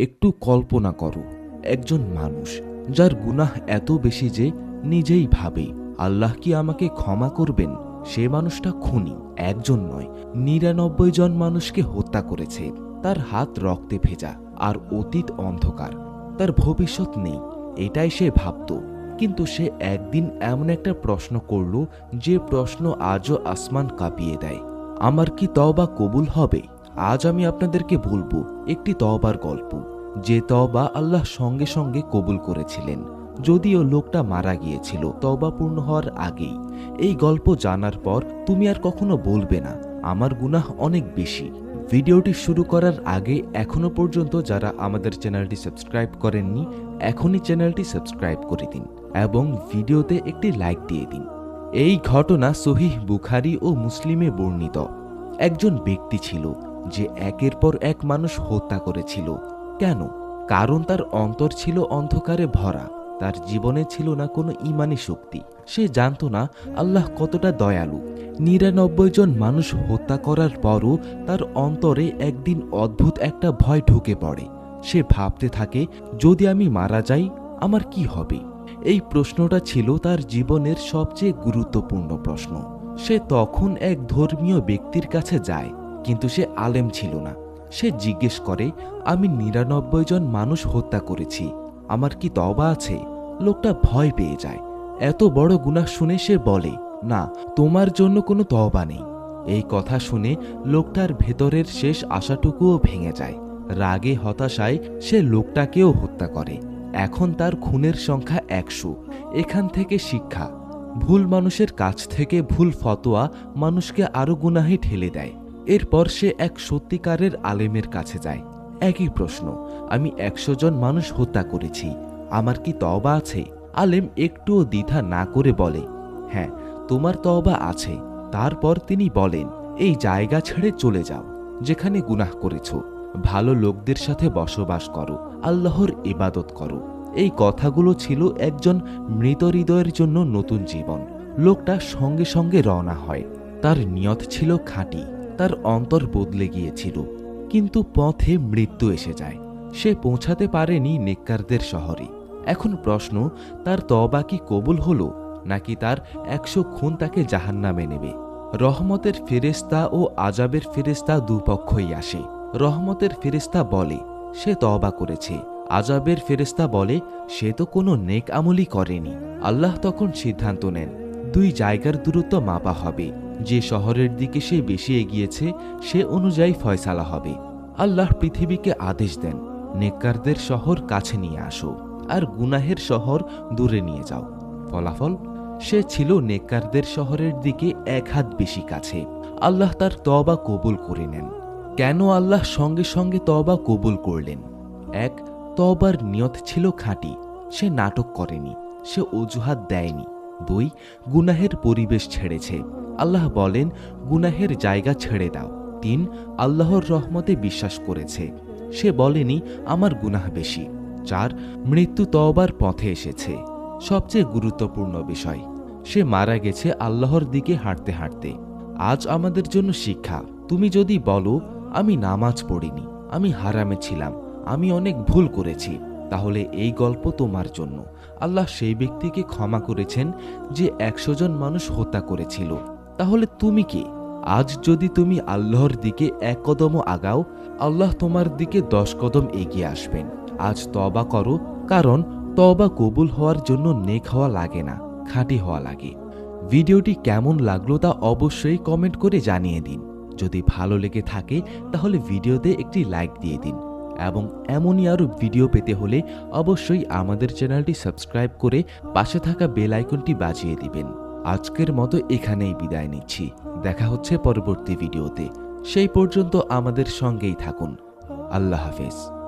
একটু কল্পনা করো, একজন মানুষ যার গুনাহ এত বেশি যে নিজেই ভাবে, আল্লাহ কি আমাকে ক্ষমা করবেন? সে মানুষটা খুনি, একজন নয়, নিরানব্বই জন মানুষকে হত্যা করেছে। তার হাত রক্তে ভেজা, আর অতীত অন্ধকার। তার ভবিষ্যৎ নেই, এটাই সে ভাবত। কিন্তু সে একদিন এমন একটা প্রশ্ন করল, যে প্রশ্ন আজও আসমান কাঁপিয়ে দেয়। আমার কি তওবা কবুল হবে? আজ আমি আপনাদেরকে বলব একটি তওবার গল্প, যে তবা আল্লাহ সঙ্গে সঙ্গে কবুল করেছিলেন। যদিও লোকটা মারা গিয়েছিল, তওবা পূর্ণ হওয়ার আগেই। এই গল্প জানার পর তুমি আর কখনো বলবে না, আমার গুনাহ অনেক বেশি। ভিডিওটি শুরু করার আগে এখনও পর্যন্ত যারা আমাদের চ্যানেলটি সাবস্ক্রাইব করেননি, এখনই চ্যানেলটি সাবস্ক্রাইব করে দিন এবং ভিডিওতে একটি লাইক দিয়ে দিন। এই ঘটনা সহিহ বুখারি ও মুসলিমে বর্ণিত। একজন ব্যক্তি ছিল যে একের পর এক মানুষ হত্যা করেছিল। কেন? কারণ তার অন্তর ছিল অন্ধকারে ভরা, তার জীবনে ছিল না কোনো ইমানি শক্তি। সে জানত না আল্লাহ কতটা দয়ালু। নিরানব্বই জন মানুষ হত্যা করার পরও তার অন্তরে একদিন অদ্ভুত একটা ভয় ঢুকে পড়ে। সে ভাবতে থাকে, যদি আমি মারা যাই, আমার কি হবে? এই প্রশ্নটা ছিল তার জীবনের সবচেয়ে গুরুত্বপূর্ণ প্রশ্ন। সে তখন এক ধর্মীয় ব্যক্তির কাছে যায়, কিন্তু সে আলেম ছিল না। সে জিজ্ঞেস করে, আমি নিরানব্বই জন মানুষ হত্যা করেছি, আমার কি তবা আছে? লোকটা ভয় পেয়ে যায়। এত বড় গুনাহ শুনে সে বলে, না, তোমার জন্য কোনো তওবা নেই। এই কথা শুনে লোকটার ভেতরের শেষ আশাটুকুও ভেঙে যায়। রাগে, হতাশায় সে লোকটাকেও হত্যা করে। এখন তার খুনের সংখ্যা একশো। এখান থেকে শিক্ষা। ভুল মানুষের কাছ থেকে ভুল ফতোয়া মানুষকে আরও গুনাহে ঠেলে দেয়। এরপর সে এক সত্যিকারের আলেমের কাছে যায়। একই প্রশ্ন, আমি একশো জন মানুষ হত্যা করেছি, আমার কি তওবা আছে? আলেম একটুও দ্বিধা না করে বলে হ্যাঁ তোমার তওবা আছে। তারপর তিনি বলেন, এই জায়গা ছেড়ে চলে যাও, যেখানে গুনাহ করেছ। ভালো লোকদের সাথে বসবাস করো, আল্লাহর ইবাদত করো। এই কথাগুলো ছিল একজন মৃত হৃদয়ের জন্য নতুন জীবন। লোকটা সঙ্গে সঙ্গে রওনা হয়। তার নিয়ত ছিল খাঁটি, তার অন্তর বদলে গিয়েছিল। কিন্তু পথে মৃত্যু এসে যায়। সে পৌঁছাতে পারেনি নেককারদের শহরে। এখন প্রশ্ন, তার তবা কি কবুল হলো, নাকি তার একশো খুন তাকে জাহান্নামে নেবে? রহমতের ফেরেস্তা ও আজাবের ফেরেস্তা দুপক্ষই আসে। রহমতের ফেরেস্তা বলে, সে তবা করেছে। আজাবের ফেরেস্তা বলে, সে তো কোনো নেক আমলই করেনি। আল্লাহ তখন সিদ্ধান্ত নেন, দুই জায়গার দূরত্ব মাপা হবে। যে শহরের দিকে সে বেশি এগিয়েছে, সে অনুযায়ী ফয়সালা হবে। আল্লাহ পৃথিবীকে আদেশ দেন, নেককারদের শহর কাছে নিয়ে আসো, আর গুনাহের শহর দূরে নিয়ে যাও। ফলাফল, সে ছিল নেককারদের শহরের দিকে এক হাত বেশি কাছে। আল্লাহ তার তবা কবুল করে নেন। কেন আল্লাহ সঙ্গে সঙ্গে তবা কবুল করলেন? এক তবার নিয়ত ছিল খাঁটি, সে নাটক করেনি, সে অজুহাত দেয়নি। দুই, গুনাহের পরিবেশ ছেড়েছে। আল্লাহ বলেন, গুনাহের জায়গা ছেড়ে দাও। তিন, আল্লাহর রহমতে বিশ্বাস করেছে। সে বলেনি, আমার গুনাহ বেশি। চার, মৃত্যু তওবার পথে এসেছে। সবচেয়ে গুরুত্বপূর্ণ বিষয়, সে মারা গেছে আল্লাহর দিকে হাঁটতে হাঁটতে। আজ আমাদের জন্য শিক্ষা, তুমি যদি বলো, আমি নামাজ পড়িনি, আমি হারামে ছিলাম। আমি অনেক ভুল করেছি, তাহলে এই গল্প তোমার জন্য। আল্লাহ সেই ব্যক্তিকে ক্ষমা করেছেন যে একশো জন মানুষ হত্যা করেছিল। তাহলে তুমি কি? আজ যদি তুমি আল্লাহর দিকে এক কদমও আগাও, আল্লাহ তোমার দিকে দশ কদম এগিয়ে আসবেন। আজ তবা করো, কারণ তবা কবুল হওয়ার জন্য নেক হওয়া লাগে না, খাঁটি হওয়া লাগে। ভিডিওটি কেমন লাগল তা অবশ্যই কমেন্ট করে জানিয়ে দিন। যদি ভালো লেগে থাকে, তাহলে ভিডিওতে একটি লাইক দিয়ে দিন। এবং এমনই আরও ভিডিও পেতে হলে অবশ্যই আমাদের চ্যানেলটি সাবস্ক্রাইব করে পাশে থাকা বেল আইকনটি বাজিয়ে দিবেন। আজকের মতো এখানেই বিদায় নিচ্ছি। দেখা হচ্ছে পরবর্তী ভিডিওতে। সেই পর্যন্ত আমাদের সঙ্গেই থাকুন। আল্লাহ হাফেজ।